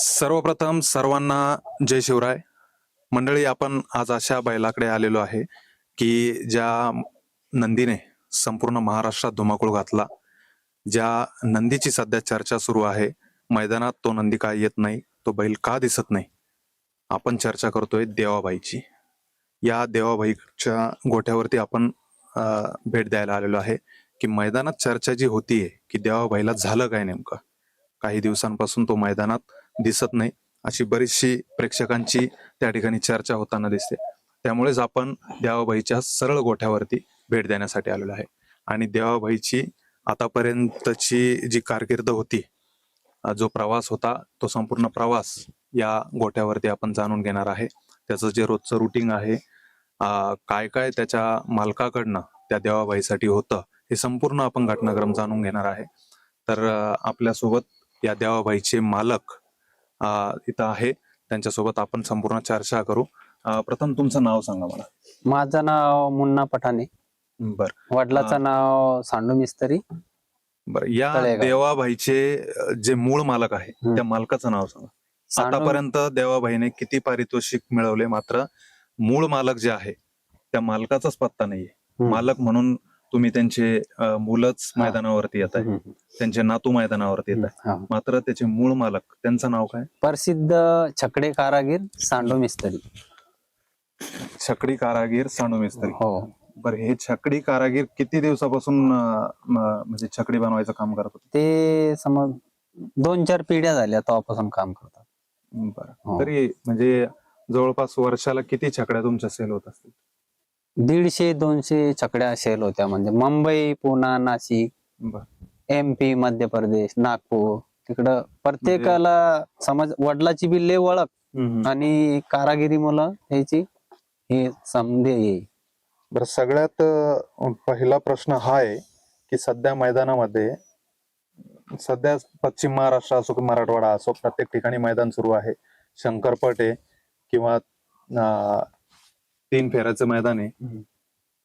सर्वप्रथम सर्वांना जय शिवराय. मंडळी आपण आज अशा बैलाकडे आलेलो आहे की ज्या नंदीने संपूर्ण महाराष्ट्रात धुमाकूळ घातला ज्या नंदीची सध्या चर्चा सुरू आहे मैदानात तो नंदी का येत नाही तो बैल का दिसत नाही आपण चर्चा करतोय देवाबाईची. या देवाबाईच्या गोठ्यावरती आपण भेट द्यायला आलेलो आहे की मैदानात चर्चा जी होतीये की देवाबाईला झालं काय नेमकं? काही दिवसांपासून तो मैदानात दिसत नाही. अशी बरीचशी प्रेक्षकांची त्या ठिकाणी चर्चा होताना दिसते. त्यामुळेच आपण देवाबाईच्या सरळ गोठ्यावरती भेट देण्यासाठी आलेलो आहे. आणि देवाबाईची आतापर्यंतची जी कारकीर्द होती जो प्रवास होता तो संपूर्ण प्रवास या गोठ्यावरती आपण जाणून घेणार आहे. त्याचं जे रोजचं रुटीन आहे काय काय त्याच्या मालकाकडनं त्या देवाबाईसाठी होतं हे संपूर्ण आपण घटनाक्रम जाणून घेणार आहे. तर आपल्यासोबत या देवाबाईचे मालक इथं आहे. त्यांच्यासोबत आपण संपूर्ण चर्चा करू. प्रथम तुमचं नाव सांगा मला. माझं नाव मुन्ना पठाणे. बर. वडिलाचं नाव सांडू मिस्त्री. बर. या अ, जे मूळ मालक आहे. त्या मालकाचं नाव सांगा. आतापर्यंत देवाबाईने किती पारितोषिक मिळवले? मात्र मूळ मालक जे आहे त्या मालकाचाच पत्ता नाहीये. मालक म्हणून तुम्ही त्यांचे मुलंच. मैदानावरती येत आहे. त्यांचे नातू मैदानावरती येत आहे. मात्र त्याचे मूळ मालक त्यांचं नाव काय? प्रसिद्ध छकडे कारागीर सांडू मिस्त्री. छकडी कारागीर साणू मिस्त्री. हो. बर हे छकडी कारागीर किती दिवसापासून म्हणजे छकडी बनवायचं काम करत होते? ते समज दोन चार पिढ्या झाल्या तेव्हापासून काम करतात. बरं. हो. तरी म्हणजे जवळपास वर्षाला किती छकड्या तुमच्या सेल होत असतील? दीडशे दोनशे छकड्या सेल होत्या. म्हणजे मुंबई पुणा नाशिक एम पी मध्य प्रदेश नागपूर तिकडं प्रत्येकाला समज वडिलाची बी ओळख. आणि कारागिरी मुलं ह्याची हे समजे येईल बर सगळ्यात पहिला प्रश्न हा आहे की सध्या मैदानामध्ये सध्या पश्चिम महाराष्ट्र असो की मराठवाडा असो प्रत्येक ठिकाणी मैदान सुरू आहे. शंकरपट आहे किंवा अ, तीन फेऱ्याचं मैदान आहे.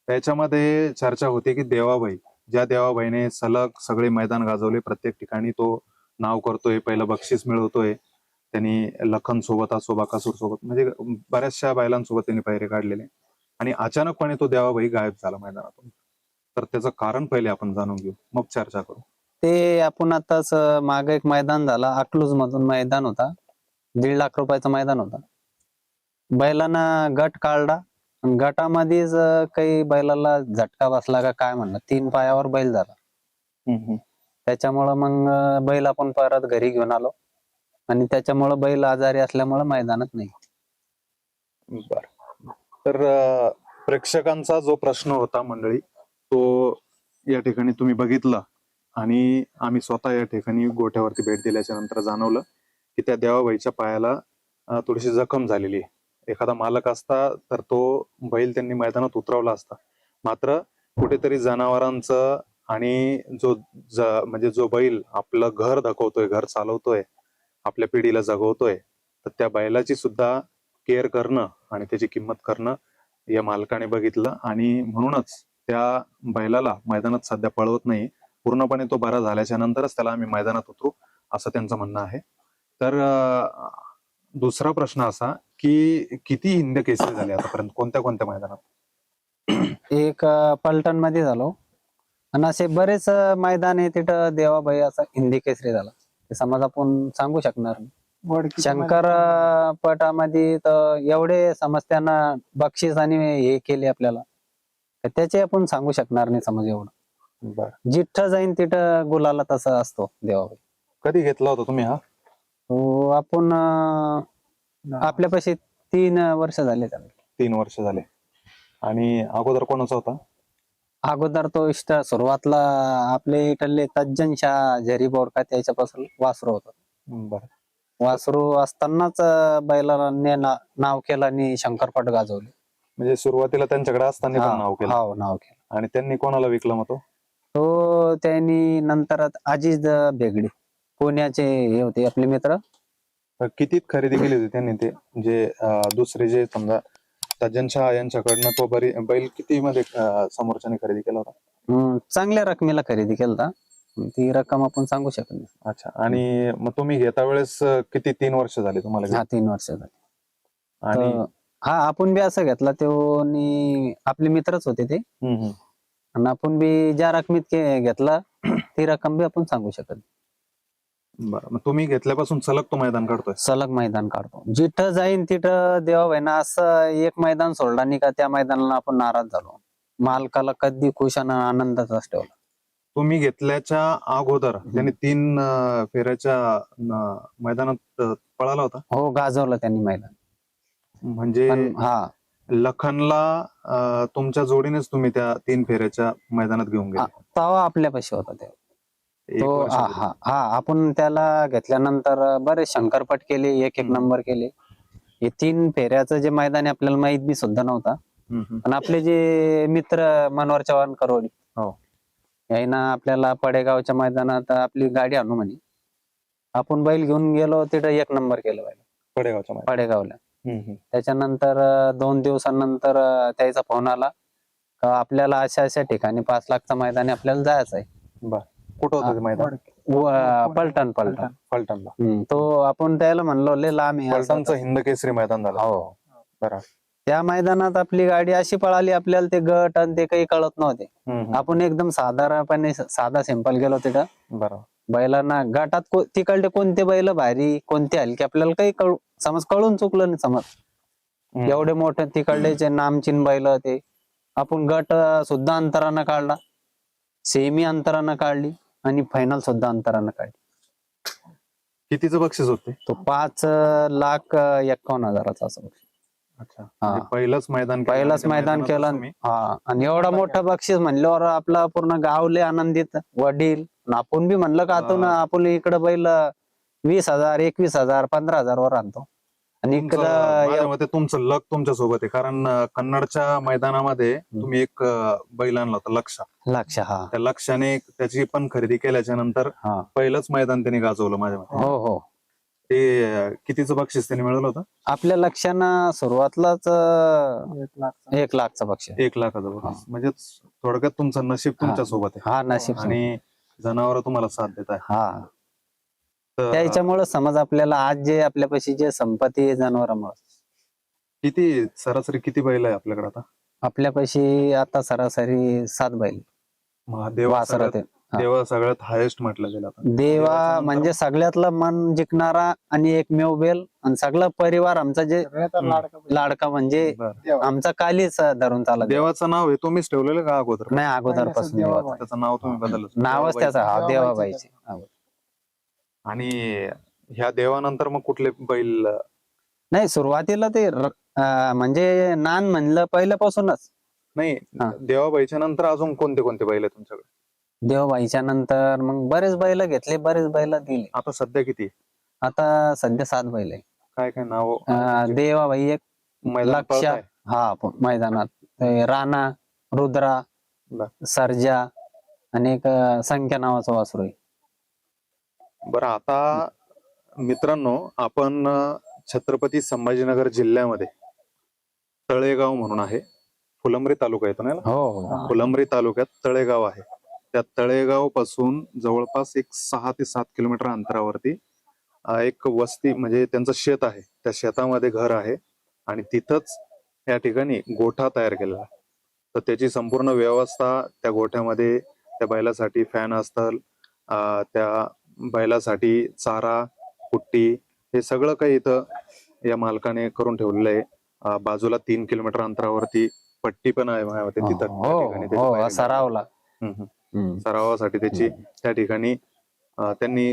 त्याच्यामध्ये चर्चा होती की देवाबाई ज्या देवाबाईने सलग सगळे मैदान गाजवले प्रत्येक ठिकाणी तो नाव करतोय पहिलं बक्षीस मिळवतोय. त्यांनी लखन सोबत असो बाकासूर सोबत म्हणजे बऱ्याचशा बैलांसोबत त्यांनी पायरे काढलेले. आणि अचानकपणे तो देवाबाई गायब झाला मैदानातून. तर त्याचं कारण पहिले आपण जाणून घेऊ. मग चर्चा करू. ते आपण आताच माग एक मैदान झाला. अकलूज मधून मैदान होता. दीड लाख रुपयाचं मैदान होता. बैलांना गट काढला. गटामध्येच अं, काही बैलाला झटका बसला का काय म्हणलं तीन पायावर बैल झाला. त्याच्यामुळं मग अं, बैल आपण परत घरी घेऊन आलो. आणि त्याच्यामुळं बैल आजारी असल्यामुळं मैदानात नाही. बर. तर अं, प्रेक्षकांचा जो प्रश्न होता मंडळी तो या ठिकाणी तुम्ही बघितला. आणि आम्ही स्वतः या ठिकाणी गोठ्यावरती भेट दिल्याच्या नंतर जाणवलं की त्या देवाबाईच्या पायाला अं, थोडीशी जखम झालेली आहे. एखादा मालक असता तर तो बैल त्यांनी मैदानात उतरवला असता. मात्र कुठेतरी जनावरांचं आणि जो म्हणजे जो बैल आपलं घर दाखवतोय घर चालवतोय आपल्या पिढीला जगवतोय तर त्या बैलाची सुद्धा केअर करणं आणि त्याची किंमत करणं या मालकाने बघितलं आणि म्हणूनच त्या बैलाला मैदानात सध्या पळवत नाही. पूर्णपणे तो बरा झाल्याच्या नंतरच त्याला आम्ही मैदानात उतरू असं त्यांचं म्हणणं आहे. तर दुसरा प्रश्न असा की किती हिंद केसरी झाले आतापर्यंत? कोणत्या कोणत्या मैदानात? एक पलटणमध्ये झालो. आणि असे बरेच अं, मैदान आहे तिथं देवाबाई असा हिंदी केसरी झाला. ते समज आपण सांगू शकणार नाही. शंकर अं, पटामध्ये तर एवढे समज त्यांना बक्षीस आणि हे केले आपल्याला. तर त्याचे आपण सांगू शकणार नाही समज एवढं. बर. जिथं जाईन तिथं गुलाला तसा असतो देवाबाई कधी घेतला होता तुम्ही हा? तो आपण अं, आपल्यापाशी तीन वर्ष झाले त्याला. तीन वर्ष झाले. आणि अगोदर कोणाचा होता? अगोदर तो इष्ट सुरुवातला आपले इथले तज्जन शाह झरी बोडका त्याच्यापासून वासरू होत. बर. वासरू असतानाच अं, बैलाला ने ना- नाव केलं आणि शंकरपट गाजवले. म्हणजे सुरुवातीला त्यांच्याकडे असताना पण नाव केलं. हो नाव केलं. आणि त्यांनी कोणाला विकला मग तो? तो त्यांनी नंतर अजिज बेगडे पुण्याचे हे होते आपले मित्र. तर कितीत खरेदी केली होती त्यांनी ते? म्हणजे अं, दुसरे जे समजा तज्जन शहा यांच्याकडनं तो बरी बैल किती मध्ये समोरच्याने खरेदी केला होता? चांगल्या रकमेला खरेदी केलता. ती रक्कम आपण सांगू शकत नाही. अच्छा. आणि मग तुम्ही घेता वेळेस अं, किती तीन वर्ष झाली तुम्हाला घेऊन? हा तीन वर्ष झाली. आणि तर हा आपण बी असं घेतला तो आपले मित्रच होते ते. हम्म, हम्म. आणि आपण बी ज्या रकमेत के- घेतला ती रक्कम बी आपण सांगू शकत नाही. बरं मग तुम्ही घेतल्यापासून सलग तो मैदान काढतोय. सलग मैदान काढतो. जिथं जाईन तिथं देवा ना असं एक मैदान सोडला नाही का त्या मैदानाला आपण नाराज झालो. मालकाला कधी खुश आणि आनंदाचाच ठेवला. तुम्ही घेतल्याच्या अगोदर त्यांनी तीन अं, फेऱ्याच्या अं, मैदानात अं, पळाला होता? हो गाजवलं त्यांनी मैदान. म्हणजे पण हा. लखनला अं, तुमच्या जोडीनेच तुम्ही त्या तीन फेऱ्याच्या मैदानात घेऊन गेले. तवा आपल्यापाशी होता ते. एक तो हा वर्षापूर्वी. हा हा आपण त्याला घेतल्यानंतर बरेच शंकरपट केले एक एक. नंबर केले हे तीन फेऱ्याचं जे मैदान आहे आपल्याला माहीत बी सुद्धा नव्हता हम्म, हम्म. पण आपले जे मित्र मनोहर चव्हाण करोडी हो. यायना आपल्याला पडेगावच्या मैदानात आपली गाडी आणू म्हणे आपण बैल घेऊन गेलो तिथं एक नंबर केलं बैल पडेगावच्या. पडेगावला हम्म, हम्म. त्याच्यानंतर अं, दोन दिवसानंतर अं, त्याचा फोन आला का आपल्याला अशा अशा ठिकाणी पाच लाखचा मैदानी आपल्याला जायचं आहे कुठं होतं ते मैदान? व- पलटण पलटण. फलटणला हम्म, तो आपण त्याला म्हणलो लय लांब आहे असं फलटणचं हिंद केसरी मैदान झालं. हो. बरं. त्या मैदानात आपली गाडी अशी पळाली आपल्याला ते गट आणि ते काही कळत नव्हते. हम्म, हम्म. आपण एकदम साधारणपणे साधा सिंपल गेलो तिथं. बरं. बैलांना गटात को- तिकडले कोणते बैल भारी कोणते हलके आपल्याला काही कळू समज कळून चुकलं नाही समज. हम्म. एवढे मोठे तिकडलेचे नामचीन बैल ते आपण गट अं, सुद्धा अंतरानं काढला. सेमी अंतरानं काढली. आणि फायनल सुद्धा अंतरानं काढली. कितीचं बक्षीस होते तो? पाच लाख एक्कावन्न हजाराचा असं बक्षीस. अच्छा. हा. म्हणजे पहिलंच मैदान केलं पहिलंच मैदान केलं. तुम्ही- हा. आणि एवढं मोठं बक्षीस म्हणल्यावर आपला पूर्ण गावले आनंदित. वडील आणि आपण बी म्हणलं का आतून हा. आपण इकडं बैल वीस हजार एकवीस हजार पंधरा हजार वर आणतो. आणि तुमचं- माझ्या मते तुमचं लक तुमच्यासोबत आहे. कारण अं, कन्नडच्या मैदानामध्ये तुम्ही एक अं, बैल आणला होता लक्ष. लक्ष हा. त्या लक्षाने त्याची पण खरेदी केल्याच्यानंतर हा. पहिलंच मैदान त्यांनी गाजवलं माझ्या मते. हो हो. ते अं, कितीचं बक्षीस त्यांनी मिळवलं होतं? आपल्या लक्षानं सुरुवातलाच अं, एक लाखचं. बक्षीस. एक लाखाचं बक्षीस. म्हणजे थोडक्यात तुमचं नशीब तुमच्यासोबत आहे. हा नशीब आणि जनावर तुम्हाला साथ देत आहे हा. त्याच्यामुळे समज आपल्याला आज जे आपल्यापाशी जे संपत्ती जनावरांमुळे किती सरासरी किती बैल आहे आपल्याकडे आता? आपल्यापाशी आता सरासरी सात बैल. देवा वासरात सगळ्यात आहे. हा. देवा सगळ्यात हायेस्ट म्हटलं गेलं आता. देवा देवाचं म्हणजे सगळ्यातलं मन जिंकणारा आणि एकमेव बेल आणि सगळा परिवार आमचा जे लाडका म्हणजे बरं. आमचा कालीच धरून चालत देवाचं नाव आहे तुम्हीच ठेवलेलं का अगोदर? नाही अगोदरपासून देवाचं. त्याचं नाव तुम्ही बदललं. नावच त्याचं हा देवाबाईचं. आणि ह्या देवानंतर मग कुठले बैल? नाही सुरुवातीला ते र- अं, म्हणजे नान म्हणलं पहिल्यापासूनच. नाही हा. देवाबाईच्या नंतर अजून कोणते कोणते बैल आहे तुमच्याकडे? देवबाईच्या नंतर मग बरेच बैल घेतले बरेच बैल दिले. आता सध्या किती? आता सध्या सात बैल आहे काय काय नाव? अं, देवाबाई एक मैदान लक्ष पळताय? हा प- मैदानात. ते राणा रुद्रा बर. सर्जा आणि एक अं, संख्या नावाचा वासरू आहे. बरं आता मित्रांनो आपण छत्रपती संभाजीनगर जिल्ह्यामध्ये तळेगाव म्हणून आहे. फुलंब्री तालुका येतो ना? हो हो. फुलंब्री तालुक्यात तळेगाव आहे. त्या तळेगावपासून जवळपास एक सहा ते सात किलोमीटर अंतरावरती एक वस्ती म्हणजे त्यांचं शेत आहे. त्या शेतामध्ये घर आहे आणि तिथंच या ठिकाणी गोठा तयार केलेला आहे. तर त्याची संपूर्ण व्यवस्था त्या गोठ्यामध्ये त्या बैलासाठी फॅन असतं अं, त्या बैलासाठी चारा कुट्टी हे सगळं काही इथं या मालकाने करून ठेवलेलं आहे. बाजूला तीन किलोमीटर अंतरावरती पट्टी पण आहे माझ्या तिथं. हो हो सरावला. सरावासाठी त्याची त्या ठिकाणी त्यांनी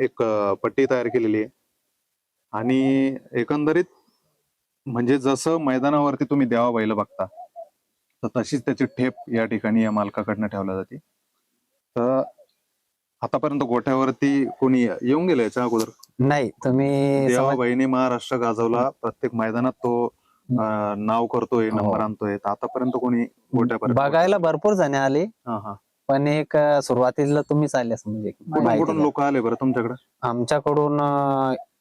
एक पट्टी तयार केलेली आहे. आणि एकंदरीत म्हणजे जसं मैदानावरती तुम्ही देवा बैल बघता तर तशीच त्याची ठेप या ठिकाणी या मालकाकडनं ठेवल्या जाते. तर आतापर्यंत गोठ्यावरती कोणी येऊन गेलं याच्या अगोदर? नाही तुम्ही समज- देवाबाईने महाराष्ट्र गाजवला प्रत्येक मैदानात तो अं, नाव करतोय हो. नंबर आणतोय. तर आतापर्यंत कोणी गोट्यापर्यंत बघायला भरपूर जण आले. हा हा. पण एक अं, सुरुवातीला तुम्हीच आले असं म्हणजे कुठून. लोक आले बरं तुमच्याकडे? आमच्याकडून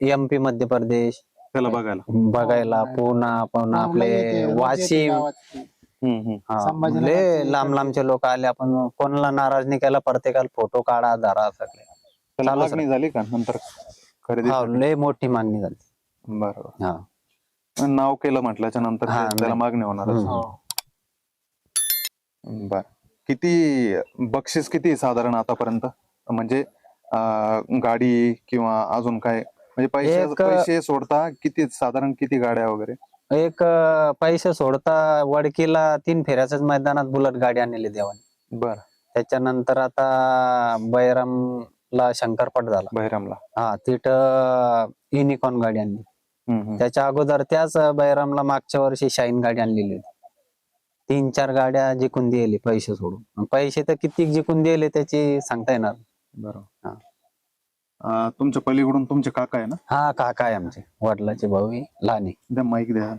एम पी मध्य प्रदेश त्याला बघायला. बघायला पुणा पुन्हा आपले वाशिम. हम्म, हम्म. हा. संभाजीनगर लय लांब लांबचे लोक आले आपण कोणाला नाराज नाही केला प्रत्येकाला फोटो काढा धरा सगळे. त्याला मागणी झाली का नंतर खरेदी? हा लय मोठी मागणी झाली. बरोबर. हा. नाव केलं म्हटल्याच्या नंतर हा, ते- त्याला नाही. मागणी होणार हम्म. हो. बर. किती बक्षीस किती आहे साधारण आतापर्यंत? म्हणजे अं, गाडी किंवा अजून काय? म्हणजे पैसे एक- पैसे सोडता किती साधारण किती गाड्या वगैरे? एक पैसे सोडता वडकीला तीन फेऱ्याच्याच मैदानात बुलेट गाडी आणलेली देवाने. बर. त्याच्यानंतर आता बैरामला शंकरपट झाला. बहिरामला हा तिथं युनिकॉर्न गाडी आणली. त्याच्या अगोदर त्याच बैरामला मागच्या वर्षी शाईन गाडी आणलेली होती. तीन चार गाड्या जिंकून दिले पैसे सोडून. पैसे तर किती जिंकून दिले त्याची सांगता येणार. बरोबर. अं, तुमच्या पलीकडून तुमचे काका आहे ना? हा काका आहे आमचे. वडिलाचे भाऊ आहे, लहान आहे. द्या माईक द्या.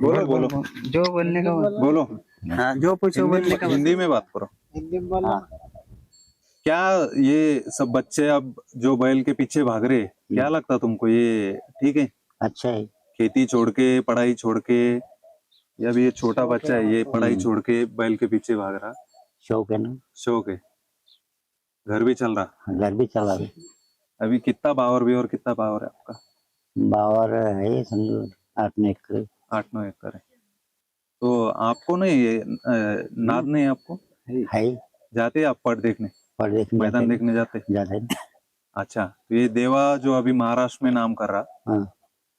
बोलो बोलो. जो बोलने का बोलो. हाँ जो पूछो बोलने का हिंदी में बात करो। हिंदी में। क्या ये सब बच्चे अब जो बैल के पीछे भाग रहे क्या लगता तुमको ये ठीक है? अच्छा है। खेती छोड़ के पढ़ाई छोड़ के या भी ये छोटा बच्चा है ये पढ़ाई छोड़ के बैल के पीछे भाग रहा? शौक है ना? शौक है। घर भी चल रहा। घर भी चल रहा है। अभी कितना पावर भी और कितना पावर है आपका? बावर है समझो आठ में एक आठ नौ एकड़ है। तो आपको नहीं ये नाद नहीं आपको? है जाते आप पढ़ देखने? पढ़ देखने मैदान देखने जाते जाते अच्छा तो ये देवा जो अभी महाराष्ट्र में नाम कर रहा हाँ।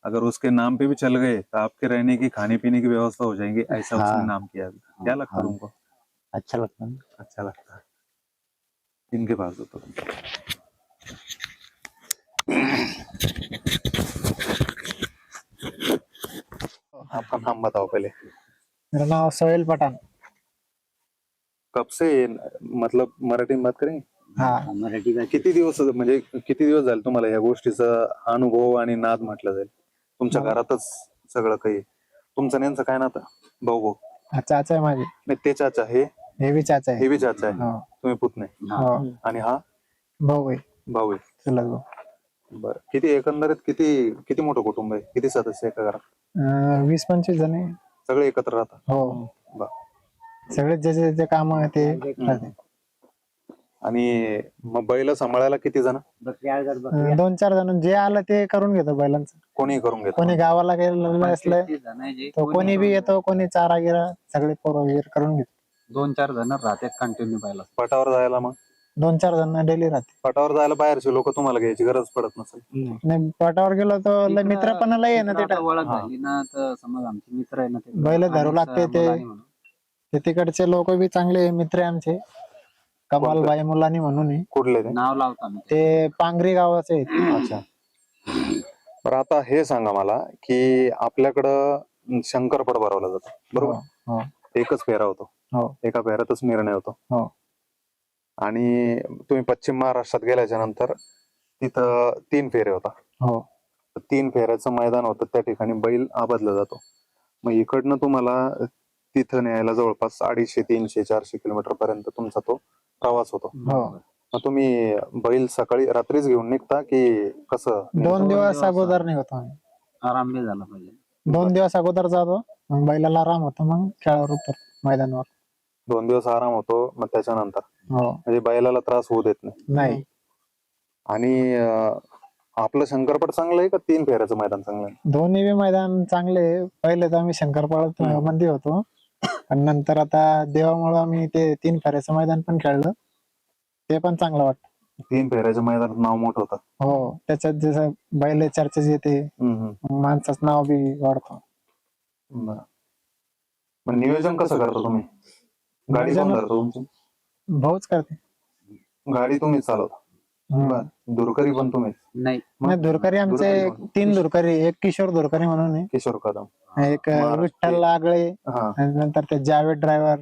अगर उसके नाम पे भी चल गए तो आपके रहने की खाने पीने की व्यवस्था हो जाएगी ऐसा हाँ, उसने हाँ। नाम किया। क्या लगता है हाँ। तुमको? अच्छा लगता है। अच्छा लगता है। इनके पास दो तो आपका नाम बताओ पहले. मेरा नाम सोहेल पठान. कब से मतलब मराठी में बात करेंगे? हा. मराठी में किती दिवस म्हणजे किती दिवस झाले तुम्हाला या गोष्टीचा अनुभव आणि नाद म्हटलं जाईल? तुमच्या मला- घरातच सगळं काही तुमचं नेमचं काय नातं? भाऊ भाऊ हा चाचा आहे माझे. नाही ते चाचा हे हे आहे. हे आहे. हो. तुम्ही पुतणे. हो. आणि हा? भाऊ आहे. भाऊ आहे. भाऊ बरं. किती एकंदरीत किती किती मोठं कुटुंब आहे? किती सदस्य एका घरात? अं, वीस पंचवीस जण आहे. सगळे एकत्र राहतात? हो. बर. सगळे ज्याचे जे काम आहे ते करते. आणि मग बैल सांभाळायला किती जण? अं, दोन चार जण. जे आलं ते करून घेतो बैलांचं. कोणी करून घेतो. कोणी गावाला गेलेलं असलं तो कोणी बी येतो कोणी चारा गिरा सगळे पोरं वगैरे करून घेतो. दोन चार जण राहतात कंटिन्यू पाहिला पटावर जायला मग? दोन चार जण डेली राहते पटावर जायला बाहेरचे लोक तुम्हाला घ्यायची गरज पडत नसेल. नाही. पाटावर गेलो तर लय मित्रपणाला आहे ना ते आता ओळख हा. झाली ना तर समज आमचे मित्र आहे ना ते बैल धरू लागते ते. मुलांनी म्हणून. ते तिकडचे लोक बी चांगले मित्र आहे आमचे. कमालबाई मुलांनी म्हणून आहे. कुठले ते? नाव लावतो आम्ही ते पांगरी गावाचे आहेत. अच्छा. बरं आता हे सांगा मला की आपल्याकडं शंकरपट भरवला जातो. बरोबर? हो. एकच फेरा होतो. हो. एका फेऱ्यातच निर्णय होतो. हो. आणि तुम्ही पश्चिम महाराष्ट्रात गेल्याच्यानंतर तिथं तीन फेरे होता. हो. तीन फेऱ्याचं मैदान होतं. त्या ठिकाणी बैल आबादला जातो. मग इकडनं तुम्हाला तिथं न्यायला जवळपास अडीचशे तीनशे चारशे किलोमीटर पर्यंत तुमचा तो प्रवास होतो. हो. मग तुम्ही बैल सकाळी रात्रीच घेऊन निघता की कसं? दोन दिवस अगोदर निघतो आम्ही. आराम बी झाला पाहिजे. दोन दिवस अगोदर जातो मग बैलाला आराम होतो मग खेळावर उतर मैदानावर. दोन दिवस आराम होतो मग त्याच्यानंतर. हो. म्हणजे बैलाला त्रास होऊ देत नाही. नाही. आणि अं, आपलं शंकरपट चांगलं आहे का? तीन फेऱ्याचं मैदान चांगलं आहे? दोन्ही बी मैदान चांगले आहे. पहिले तर आम्ही शंकरपाळत हम्म. मध्ये होतो. आणि नंतर आता देवामुळे आम्ही ते तीन फेऱ्याचं मैदान पण खेळलं. ते पण चांगलं वाटतं. तीन फेऱ्याच्या मैदानात नाव मोठं होतं. हो. त्याच्यात जसं बैल चर्चेत येते हम्म, हम्म. मग माणसाचं नाव बी वाढतं. बरं. मग नियोजन कसं करता तुम्ही? गाडी कोण धरतो तुमची भाऊच करते. गाडी तुम्हीच चालवता. हम्म. बर. दुरकरी पण तुम्हीच. नाही. धुरकरी आमचे म्हणून. तीन धुरकरी एक किशोर धुरकरी म्हणून आहे. किशोर कदम. एक महाराष्ट्र. विठ्ठल आगळे हा. आणि नंतर ते जावेद ड्रायव्हर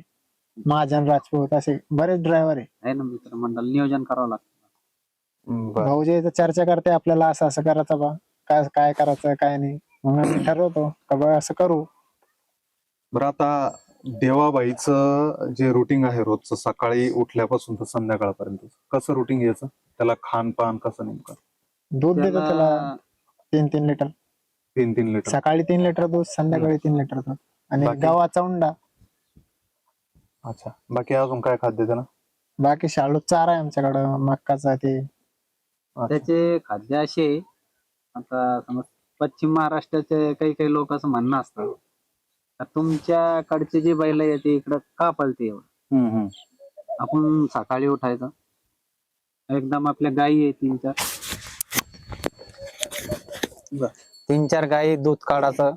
महाजन राजपूत असे बरेच ड्रायव्हर आहे. आहे ना मित्रमंडळ नियोजन करावं लागतं. बर. भाऊ जे इथं चर्चा करते आपल्याला असं असं करायचं बा. काय काय करायचं काय नाही. मग आम्ही ठरवतो का बा असं करू. बरं आता देवाबाईचं जे रुटीन आहे रोजचं सकाळी उठल्यापासून तर संध्याकाळपर्यंत कसं रुटीन याचं त्याला खानपान कसं नेमकं? दूध देतो त्याला त्याला तीन तीन लिटर. तीन तीन लिटर. सकाळी तीन लिटर दूध संध्याकाळी तीन लिटर दूध. आणि बाकी? गव्हाचा उंडा. अच्छा. बाकी अजून काय खाद्य त्याला? बाकी शाळू चारा आहे आमच्याकडं मक्काचा ते. त्याचे खाद्य असे आहे, आता समज पश्चिम महाराष्ट्राचे काही काही लोक असं म्हणणं असतं का तुमच्याकडचे जे बैल येते इकडं का पळते एवढं? हम्म, हम्म. आपण सकाळी उठायचं. एकदम आपल्या गायी आहे तीन चार. तीन चार गायी दूध काढायचं.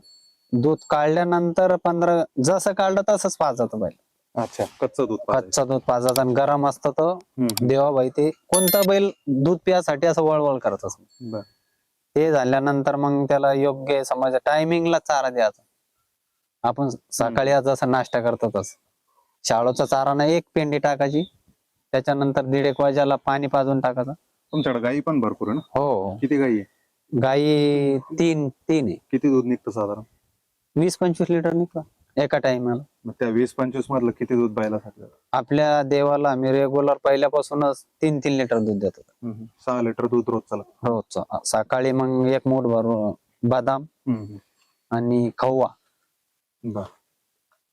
दूध काढल्यानंतर पंधरा जसं काढलं तसंच पाजायचं बैल. अच्छा कच्चं दूध पाजायचं. कच्चा दूध पाजायचं आणि गरम असतं तर हम्म, देवाबाई ते कोणता बैल दूध पियासाठी असं वळवळ करत असत बर. ते झाल्यानंतर मग त्याला योग्य समजा टायमिंगला चारा द्यायचा. आपण सकाळी आज जसं नाश्ता करतो तसं शाळेचा चारा नाही एक पेंडी टाकायची. त्याच्यानंतर दीड एक वाजायला पाणी पाजून टाकायचं. तुमच्याकडे गाई पण भरपूर आहे ना? हो. किती गाई आहे? गाई तीन तीन आहे. किती दूध निघतं साधारण? वीस पंचवीस लिटर निघतो. एका टाइमला मग त्या वीस पंचवीस मधलं किती दूध जातं? आपल्या देवाला आम्ही रेग्युलर पहिल्यापासूनच तीन तीन लिटर दूध देतो. हम्म. सहा लिटर दूध रोज चालत. रोजचं. सकाळी मग एक मूठ भर बदाम आणि खव्वा बर.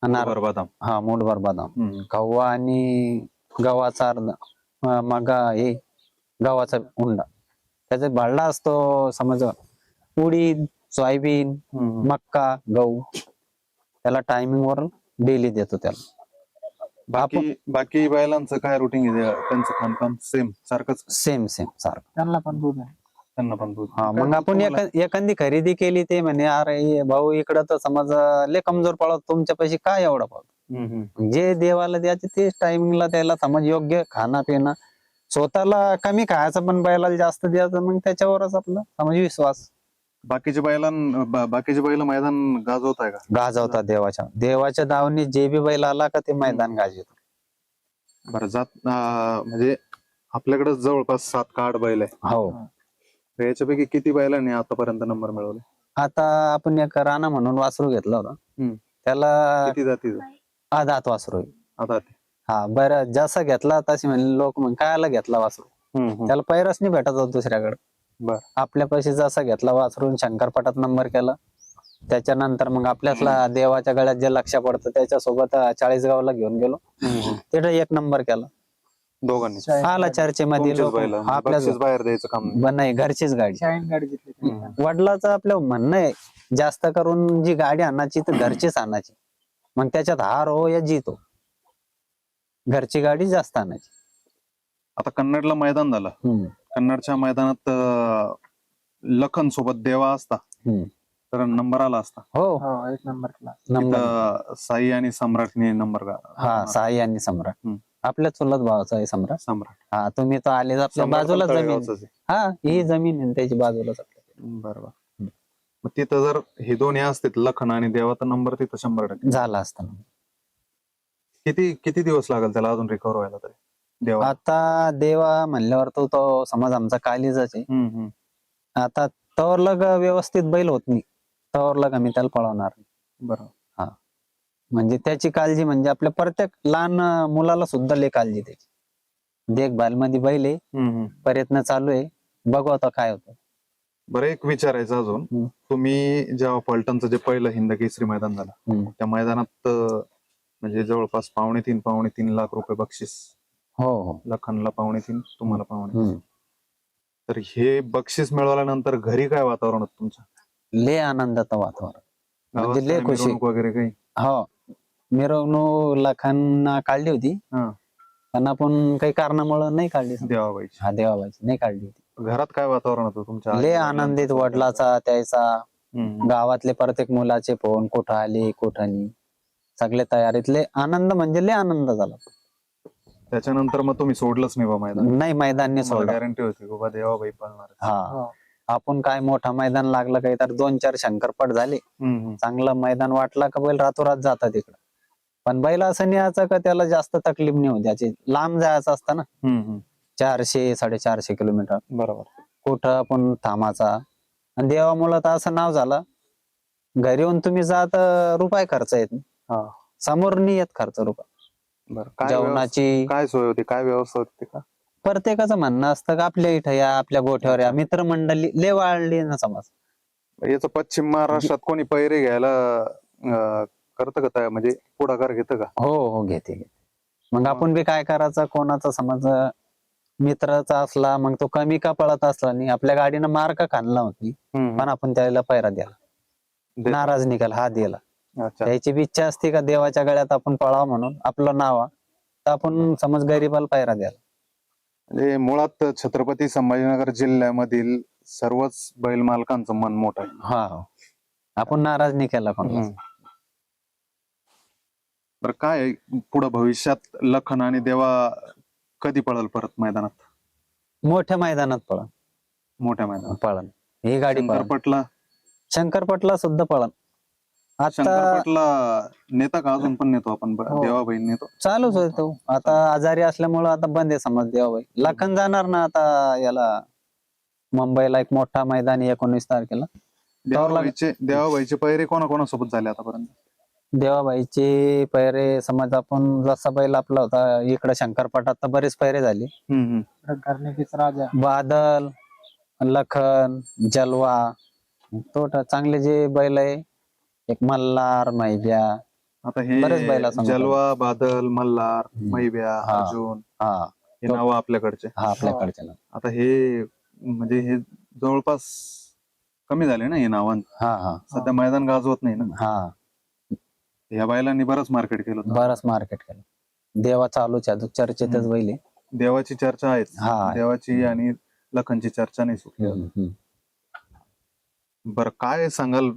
अनार बदाम. हा मूठभर बदाम. खव्वा आणि गव्हाचा अर्धा मग हे गव्हाचा उंडा. त्याचा भांडा असतो समज उडीद सोयाबीन. मक्का गहू. त्याला टायमिंग वर डेली देतो त्याला. बाकी बाकी बैलांचं काय रुटीन आहे? त्यांचं खानपान सेम सारखंच? सेम सेम सारखं. त्यांना पण दूध आहे. त्यांना पण दूध. हा मग आपण एका- एखादी खरेदी केली ते म्हणे अरे हे भाऊ इकडं तर समज अं, लय कमजोर पळत तुमच्या पैसे काय एवढा हम्म, हम्म. जे देवाला द्यायचे तेच टायमिंगला त्याला समज योग्य खाणं पिणं स्वतःला कमी खायचं पण बैलाला जास्त द्यायचं मग त्याच्यावरच आपलं समज विश्वास. बाकीचे बैलां बा- बाकीचे बैल मैदान गाजवत आहे का? गाजवतात देवाच्या देवाच्या दावणी जे बी बैल आला का ते मैदान गाजवतो. बरं जात अं, म्हणजे आपल्याकडे जवळपास सात का आठ बैल आहे. हो. तर याच्यापैकी किती बैलांनी आतापर्यंत नंबर मिळवले आता आपण एक राणा म्हणून वासरू घेतला होता हम्म. त्याला किती जाती आदात वासरू आहे. आता ते हा बरं जसा घेतला तशी म्हणले लोक म्हण कायला घेतला वासरू हम्म, हम्म. त्याला पैरच नाही भेटत होत दुसऱ्याकडे बर. आपल्या पैसे जसा घेतला वासरून शंकरपटात नंबर केला त्याच्यानंतर मग आपल्यातला देवाच्या गळ्यात जे लक्ष पडतं त्याच्यासोबत चाळीसगावला घेऊन गेलो हम्म, हम्म. तिथे एक नंबर केला दोघांनी. आला चर्चेमध्ये तुमचेच लोक बैल आपल्या बक्षीस बाहेर द्यायचं काम नाही. ब- नाही घरचीच गाडी. शाईन गाडी घेतली त्यांनी. हम्म. वडिलाचं आपलं म्हणणं आहे जास्त करून जी गाडी आणायची तर घरचीच आणायची. मग त्याच्यात हार हो या जीत. हो घरची गाडी जास्त आणायची. आता कन्नडला मैदान झालं. हम्म. कन्नडच्या मैदानात अं, लखन सोबत देवा असता. हम्म. तर नंबर आला असता. हो. हो एक नंबर क्लास नंबर. तिथं साई आणि सम्राटने नंबर हा साई आणि सम्राट. हम्म. आपल्या चुलत भावाचा आहे सम्राट. सम्राट. हा तुम्ही तर आले आपल्या सम्राट पण बाजूला जमीन तळेगावचंच आहे. हा ही जमीन आहे त्याची बाजूलाच आपल्या. बरोबर. मग तिथं जर हे दोन्ही असतील लखन आणि देवा तर नंबर तिथं शंभर टक्के. झाला असताना किती किती दिवस लागेल त्याला अजून रिकवर व्हायला तरी? देवा आता देवा म्हणल्यावर तो तो समज आमचा कालीजाच आहे. हम्म, हम्म. आता तवरलग व्यवस्थित बैल होत नाही. तवरलग आम्ही त्याला पळवणार नाही. बरोबर. म्हणजे त्याची काळजी म्हणजे आपल्या प्रत्येक लहान मुलाला सुद्धा लय काळजी त्याची देखभाल मध्ये बैल आहे हम्म. प्रयत्न चालू आहे बघू आता काय होतं बरं एक विचारायचं अजून हम्म. तुम्ही जेव्हा पलटणचं जे पहिलं हिंद केसरी मैदान झालं हम्म. त्या मैदानात अं, म्हणजे जवळपास पावणे तीन पावणे तीन लाख रुपये बक्षीस हो हो लखनला पावणे तीन तुम्हाला पावणे तीन. हम्म. तर हे बक्षीस मिळवल्यानंतर घरी काय वातावरण होतं तुमचं लय आनंदाचं वातावरण म्हणजे लय काय खुशी. मिरवणूक वगैरे काही हो मिरवणूक लखांना काढली होती. हा. पण आपण काही कारणामुळे नाही काढली. देवाबाईची. हा देवाबाईची. नाही काढली होती. घरात काय वातावरण होतं तुमच्या? लय? आनंदित वडिलाचा त्याचा. हम्म. गावातले प्रत्येक मुलाचे फोन कुठं आले कुठं नाही. सगळे तयारीतले आनंद म्हणजे लय आनंद झाला. त्याच्यानंतर मग तुम्ही सोडलंच नाही बा मैदान? नाही मैदानने सोडलं. गॅरंटी होती बाबा देवाबाई पाळणार. हा. हो. आपण काय मोठा मैदान लागलं काही तर दोन चार शंकरपट झाले. चांगलं मैदान वाटला का बैल रातोरात जातात तिकडं पण बैल असं नाही यायचं का त्याला जास्त तकलीफ नाही होत? त्याची लांब जायचं असतं ना. हम्म. चारशे साडेचारशे किलोमीटर. बरोबर. कुठं पण थांबाचा आणि देवामुळं तर असं नाव झालं. घरी येऊन तुम्ही जात रुपये खर्च येत नाही. हा. समोर नाही येत खर्च रुपये. बरं काय व्यवस्था- जेवणाची. काय सोय होती? काय व्यवस्था होती का प्रत्येकाचं म्हणणं असतं का आपल्या इथं या आपल्या गोठ्यावर या. मित्रमंडळी ले वाढली ना समज. याचं पश्चिम महाराष्ट्रात कोणी पैरे घ्यायला अं, करतं का तयार? म्हणजे पुढाकार घेतं का? हो हो घेते घेते. मग आपण बी काय करायचं? कोणाचा समज मित्राचा असला मग तो कमी का पळत असला? नाही आपल्या गाडीनं मार्क खाणला होती पण आपण त्याला पैरा द्याला दे- नाराज निघाल हा दिला. अच्छा. त्याची बी इच्छा असते का देवाच्या गळ्यात आपण पळावं म्हणून? आपलं नाव. तर आपण समज गरीबाला पैरा द्याला. म्हणजे मुळात छत्रपती संभाजीनगर जिल्ह्यामधील सर्वच बैल मालकांचं मन मोठं आहे. हा हो. आपण नाराज नाही केला कोणाला बरं काय पुढं भविष्यात लखन आणि देवा कधी पळल परत मैदानात? मोठ्या मैदानात पळण मोठ्या मैदानात. पळण ही गाडी पळण शंकरपटला? शंकरपटला सुद्धा पळण आता शंकरपटला नेता का अजून पण नेतो आपण? ब- हो. देवा बहीण नेतो. चालूच आहे तो. आता आजारी असल्यामुळं आता बंद आहे समज देवाबाई. लखन जाणार ना आता याला? मुंबईला एक मोठा मैदान आहे एकोणीस तारखेला. देवाबाईचे देवाबाईचे पैरे कोणा कोणासोबत झाले आतापर्यंत? देवाबाईचे पैरे समज आपण जसा बैल आपला होता इकडे शंकरपटात तर बरेच पैरे झाले. हम्म, हम्म. घरनिकीच राजा. बादल लखन जलवा तो चांगले जे बैल आहे एक मल्हार मैद्या आता हे बरेच बैलासमोर जलवा बादल मल्हार. मैब्या हा. अर्जुन हा. हे नाव आपल्याकडचे. हा आपल्याकडचे ना आता हे म्हणजे हे जवळपास कमी झाले ना हे नावां? हा हा. सध्या मैदान गाजवत नाही ना. हा. या बैलांनी बरंच मार्केट केलं होतं बरंच मार्केट केलं देवा चालूच आहे अजून चर्चेतच हम्म. बैल आहे. देवाची चर्चा आहेच हा देवाची आणि लखनची चर्चा नाही सुटली अजून. हम्म, हम्म. बरं काय सांगाल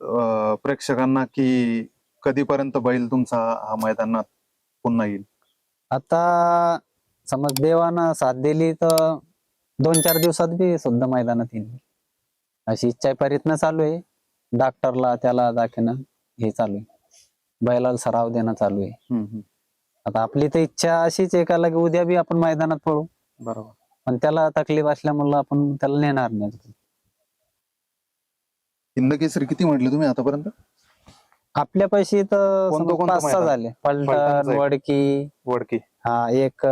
अं, प्रेक्षकांना की कधीपर्यंत बैल तुमचा हा मैदानात पुन्हा येईल आता समज देवानं साथ दिली तर दोन चार दिवसात बी सुद्धा मैदानात येईल अशी इच्छा आहे, प्रयत्न चालू आहे डॉक्टरला त्याला दाखवणं हे चालू आहे बैलाला सराव देणं चालू आहे. हम्म, हम्म. आता आपली तर इच्छा अशीच आहे का उद्या बी आपण मैदानात पडू बरोबर. पण त्याला तकलीफ असल्यामुळे आपण त्याला नेणार नाही. हिंद केसरी किती म्हटले तुम्ही आतापर्यंत? आपल्या पैसे तर पाच सहा? झाले. पलटण. वडकी. वडकी. हा एक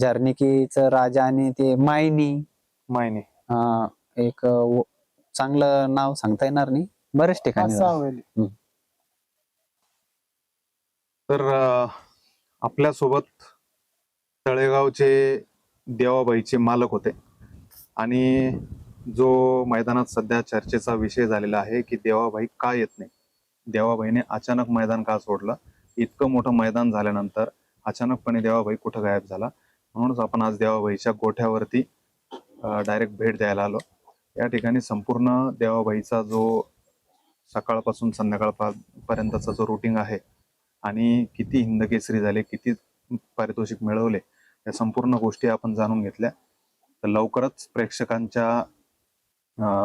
झर्निकीच राजा आणि ते मायनी. मायने. हा, एक चांगलं नाव सांगता येणार नाही. बरेच ठिकाणी पाच सहा झालं. होईल तर आपल्यासोबत तळेगावचे देवाबाईचे मालक होते. आणि जो मैदानात सध्या चर्चेचा विषय झालेला आहे की देवाबाई का येत नाही. देवाबाईने अचानक मैदान का सोडलं? इतकं मोठं मैदान झाल्यानंतर अचानकपणे देवाबाई कुठं गायब झाला? म्हणूनच आपण आज देवाबाईच्या गोठ्यावरती डायरेक्ट भेट द्यायला आलो. या ठिकाणी संपूर्ण देवाबाईचा जो सकाळपासून संध्याकाळपर्यंतचा जो रुटीन आहे आणि किती हिंदकेसरी झाले किती पारितोषिक मिळवले या संपूर्ण गोष्टी आपण जाणून घेतल्या. तर लवकरच प्रेक्षकांच्या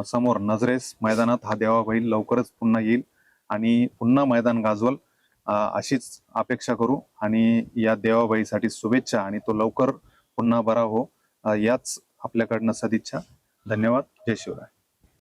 समोर नजरेस मैदानात हा देवाबाई लवकरच पुन्हा येईल आणि पुन्हा मैदान गाजवल. अशीच अपेक्षा करू आणि या देवाबाईसाठी शुभेच्छा आणि तो लवकर पुन्हा बरा हो. याच आपल्याकडनं सदिच्छा. धन्यवाद. जय शिवराय.